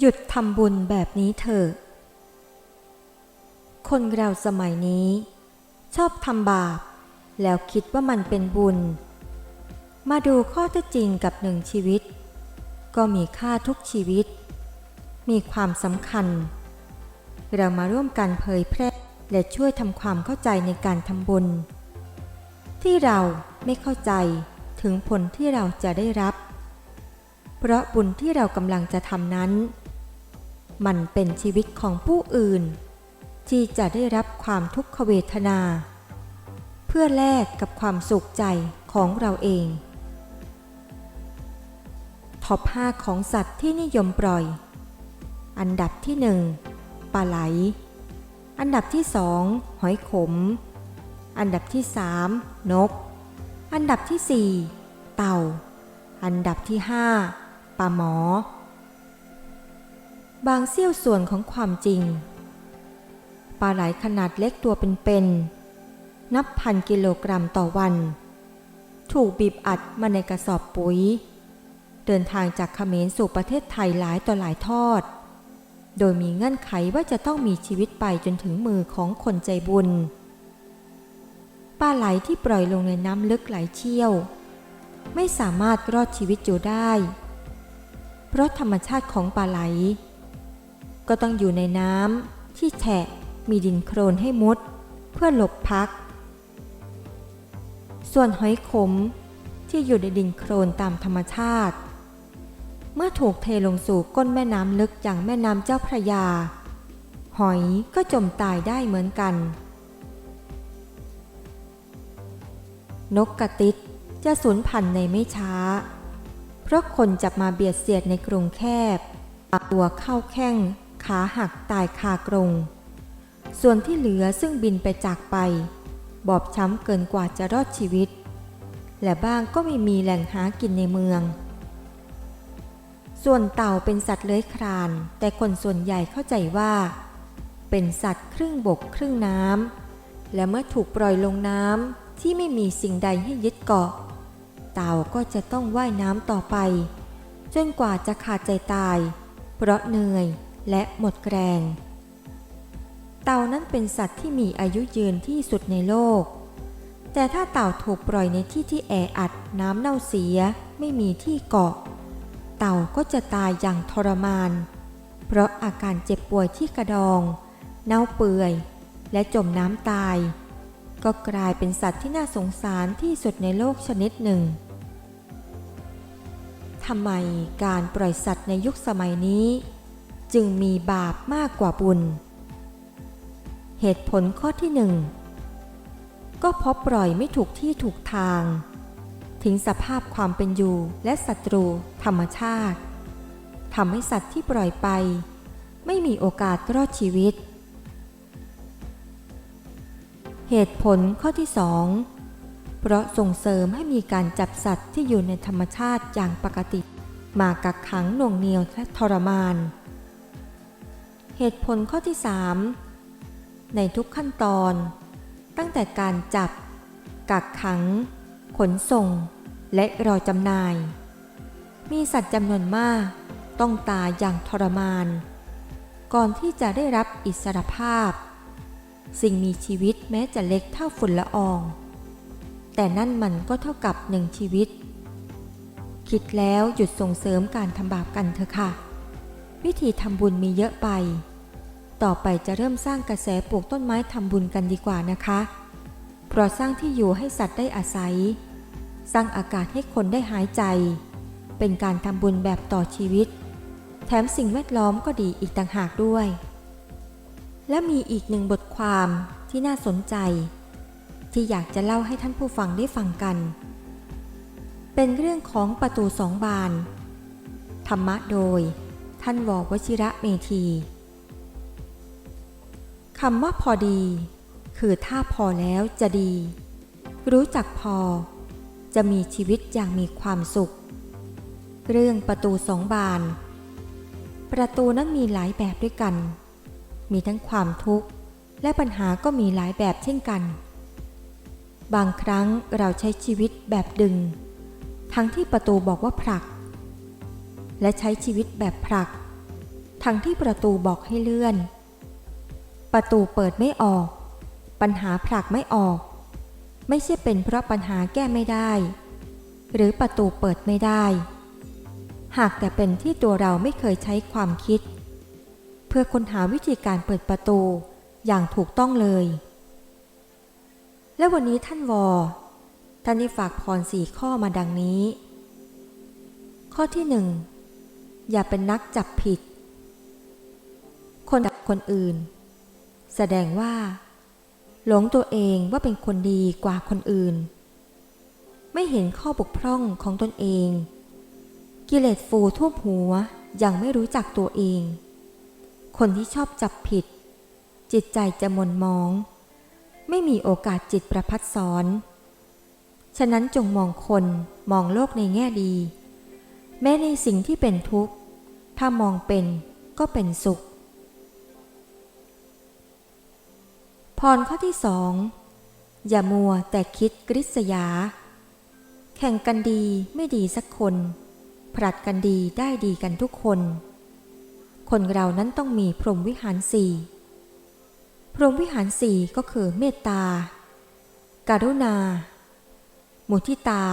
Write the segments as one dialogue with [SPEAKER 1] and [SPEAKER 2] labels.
[SPEAKER 1] หยุดทำบุญแบบนี้เถอะ คนเราสมัยนี้ ชอบทำบาป แล้วคิดว่ามันเป็นบุญ มาดูข้อเท็จจริงกับหนึ่งชีวิต ก็มีค่าทุกชีวิต มีความสำคัญ เรามาร่วมกันเผยแพร่และช่วยทำความเข้าใจในการทำบุญ ที่เราไม่เข้าใจถึงผลที่เราจะได้รับ เพราะบุญที่เรากำลังจะทำนั้น มันเป็นชีวิตของผู้อื่น ที่จะได้รับความทุกขเวทนา เพื่อแลกกับความสุขใจของเราเองท็อป5ของสัตว์ที่นิยมปล่อย อันดับที่ 1ปลาไหล อันดับที่ 2 หอยขม อันดับที่ 3 นก อันดับที่ 4 เต่า อันดับที่ 5ปลาหมอ บางเสี้ยวส่วนของความจริง ปลาไหลขนาดเล็กตัวเป็นๆนับพันกิโลกรัมต่อวัน ถูกบีบอัดมาในกระสอบปุ๋ย เดินทางจากเขมรสู่ประเทศไทยหลายต่อหลายทอด โดยมีเงื่อนไขว่าจะต้องมีชีวิตไปจนถึงมือของคนใจบุญปลาไหลที่ปล่อยลงในน้ำลึกไหลเชี่ยว ไม่สามารถรอดชีวิตอยู่ได้ เพราะธรรมชาติของปลาไหล ก็ต้องอยู่ในน้ำที่แฉะมีดินโครนให้มุด เพื่อหลบพัก ส่วนหอยขมที่อยู่ในดินโครนตามธรรมชาติ เมื่อถูกเทลงสู่ก้นแม่น้ำลึกอย่างแม่น้ำเจ้าพระยา หอยก็จมตายได้เหมือนกัน นกกระติดจะสูญพันธุ์ในไม่ช้า เพราะคนจับมาเบียดเสียดในกรุงแคบตัวเข้าแข้ง ขาหักตายคากรง ส่วนที่เหลือซึ่งบินไปจากไป บอบช้ำเกินกว่าจะรอดชีวิต และบ้างก็ไม่มีแหล่งหากินในเมือง ส่วนเต่าเป็นสัตว์เลื้อยคลาน แต่คนส่วนใหญ่เข้าใจว่า เป็นสัตว์ครึ่งบกครึ่งน้ำและเมื่อถูกปล่อยลงน้ำที่ไม่มีสิ่งใดให้ยึดเกาะ เต่าก็จะต้องว่ายน้ำต่อไป จนกว่าจะขาดใจตาย เพราะเหนื่อย และหมดแรง เต่านั้นเป็นสัตว์ที่มีอายุยืนที่สุดในโลก แต่ถ้าเต่าถูกปล่อยในที่ที่แออัดน้ำเน่าเสียไม่มีที่เกาะ เต่าก็จะตายอย่างทรมาน เพราะอาการเจ็บป่วยที่กระดอง เน่าเปื่อย และจมน้ำตาย ก็กลายเป็นสัตว์ที่น่าสงสารที่สุดในโลกชนิดหนึ่งทำไมการปล่อยสัตว์ในยุคสมัยนี้ จึงมีบาปมากกว่าบุญ เหตุผลข้อที่หนึ่งก็เพราะปล่อยไม่ถูกที่ถูกทาง ทิ้งสภาพความเป็นอยู่และศัตรูธรรมชาติทำให้สัตว์ที่ปล่อยไป ไม่มีโอกาสรอดชีวิต เหตุผลข้อที่สองเพราะส่งเสริมให้มีการจับสัตว์ที่อยู่ในธรรมชาติอย่างปกติ มากักขังหน่วงเหนียวและทรมาน เหตุผลข้อที่สามในทุกขั้นตอน ตั้งแต่การจับ กักขัง ขนส่ง และรอจำหน่าย มีสัตว์จำนวนมาก ต้องตายอย่างทรมาน ก่อนที่จะได้รับอิสรภาพ สิ่งมีชีวิตแม้จะเล็กเท่าฝุ่นละออง แต่นั่นมันก็เท่ากับหนึ่งชีวิต คิดแล้วหยุดส่งเสริมการทำบาปกันเถอะค่ะวิธีทำบุญมีเยอะไป ต่อไปจะเริ่มสร้างกระแสปลูกต้นไม้ทำบุญกันดีกว่านะคะ เพราะสร้างที่อยู่ให้สัตว์ได้อาศัย สร้างอากาศให้คนได้หายใจ เป็นการทำบุญแบบต่อชีวิต แถมสิ่งแวดล้อมก็ดีอีกต่างหากด้วย และมีอีกหนึ่งบทความที่น่าสนใจ ที่อยากจะเล่าให้ท่านผู้ฟังได้ฟังกัน เป็นเรื่องของประตูสองบาน ธรรมะโดย ท่านววชิระเมธี คำว่าพอดี คือถ้าพอแล้วจะดี รู้จักพอ จะมีชีวิตอย่างมีความสุข เรื่องประตูสองบาน ประตูนั้นมีหลายแบบด้วยกัน มีทั้งความทุกข์ และปัญหาก็มีหลายแบบเช่นกัน บางครั้งเราใช้ชีวิตแบบดึง ทั้งที่ประตูบอกว่าผลัก และใช้ชีวิตแบบผลัก ทั้งที่ประตูบอกให้เลื่อน ประตูเปิดไม่ออก ปัญหาผลักไม่ออก ไม่ใช่เป็นเพราะปัญหาแก้ไม่ได้ หรือประตูเปิดไม่ได้ หากแต่เป็นที่ตัวเราไม่เคยใช้ความคิด เพื่อค้นหาวิธีการเปิดประตูอย่างถูกต้องเลย และวันนี้ท่านวอท่านได้ฝากพรสี่ข้อมาดังนี้ ข้อที่หนึ่งอย่าเป็นนักจับผิด คนจับคนอื่น แสดงว่า หลงตัวเองว่าเป็นคนดีกว่าคนอื่น ไม่เห็นข้อบกพร่องของตนเอง กิเลสฟูท่วมหัวยังไม่รู้จักตัวเอง คนที่ชอบจับผิด จิตใจจะมนมอง ไม่มีโอกาสจิตประพัดสอน ฉะนั้นจงมองคนมองโลกในแง่ดี แม้ในสิ่งที่เป็นทุกข์ ถ้ามองเป็นก็เป็นสุข รข้อที่สองอย่ามัวแต่คิดกริษยา แข่งกันดีไม่ดีสักคน ผลัดกันดีได้ดีกันทุกคน คนเรานั้นต้องมีพรหมวิหารสี่พรหมวิหารสี่ก็คือเมตตาการุณา มุทิตา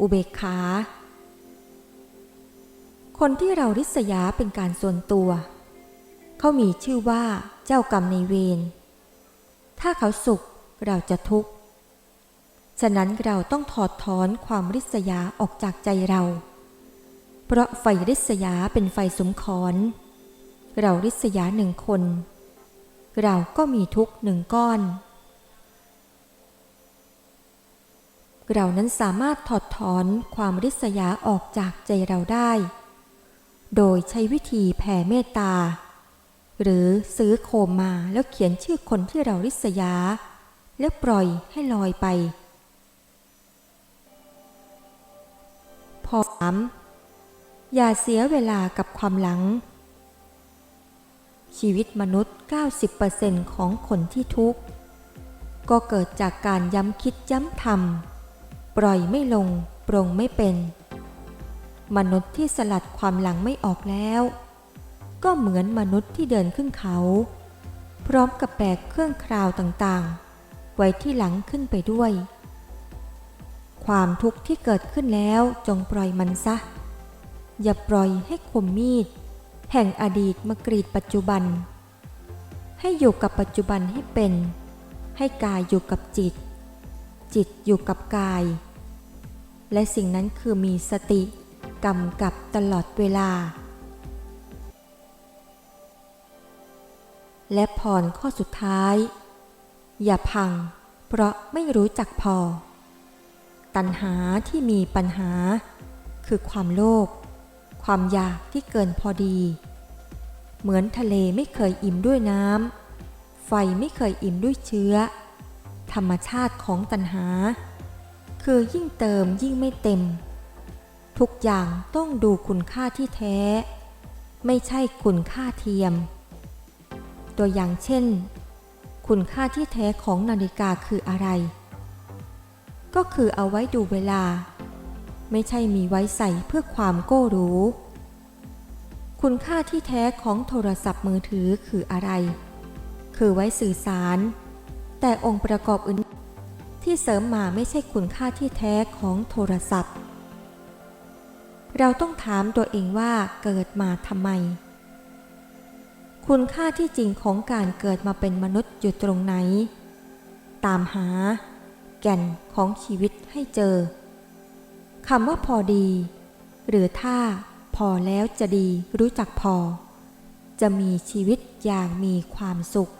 [SPEAKER 1] อุเบกขา คนที่เราริษยาเป็นการส่วนตัว เขามีชื่อว่าเจ้ากรรมในเวร ถ้าเขาสุขเราจะทุกข์ ฉะนั้นเราต้องถอดถอนความริษยาออกจากใจเรา เพราะไฟริษยาเป็นไฟสมคอนเราริษยาหนึ่งคน เราก็มีทุกข์หนึ่งก้อน เรานั้นสามารถถอดถอนความริษยาออกจากใจเราได้ โดยใช้วิธีแผ่เมตตา หรือซื้อโคมมาแล้วเขียนชื่อคนที่เราริษยา แล้วปล่อยให้ลอยไป พอสามอย่าเสียเวลากับความหลัง ชีวิตมนุษย์ 90%ของคนที่ทุกข์ ก็เกิดจากการย้ำคิดย้ำทำปล่อยไม่ลง ปรงไม่เป็น มนุษย์ที่สลัดความหลังไม่ออกแล้ว ก็เหมือนมนุษย์ที่เดินขึ้นเขา พร้อมกับแบกเครื่องคราวต่างๆ ไว้ที่หลังขึ้นไปด้วย ความทุกข์ที่เกิดขึ้นแล้วจงปล่อยมันซะ อย่าปล่อยให้คมมีด แห่งอดีตมากรีดปัจจุบัน ให้อยู่กับปัจจุบันให้เป็น ให้กายอยู่กับจิต จิตอยู่กับกาย และสิ่งนั้นคือมีสติกำกับตลอดเวลา และพรข้อสุดท้าย อย่าพัง เพราะไม่รู้จักพอ ตัณหาที่มีปัญหา คือความโลภความอยากที่เกินพอดี เหมือนทะเลไม่เคยอิ่มด้วยน้ำไฟไม่เคยอิ่มด้วยเชื้อ ธรรมชาติของตัณหา คือยิ่งเติมยิ่งไม่เต็ม ทุกอย่างต้องดูคุณค่าที่แท้ ไม่ใช่คุณค่าเทียม ตัวอย่างเช่น คุณค่าที่แท้ของนาฬิกาคืออะไร ก็คือเอาไว้ดูเวลา ไม่ใช่มีไว้ใส่เพื่อความโก้รู้ คุณค่าที่แท้ของโทรศัพท์มือถือคืออะไร คือไว้สื่อสาร แต่องค์ประกอบอื่นที่เสริมมาไม่ใช่คุณค่าที่แท้ของโทรศัพท์ เราต้องถามตัวเองว่าเกิดมาทำไม คุณค่าที่จริงของการเกิดมาเป็นมนุษย์อยู่ตรงไหน ตามหา แก่นของชีวิตให้เจอคำว่าพอดี หรือถ้าพอแล้วจะดีรู้จักพอ จะมีชีวิตอย่างมีความสุข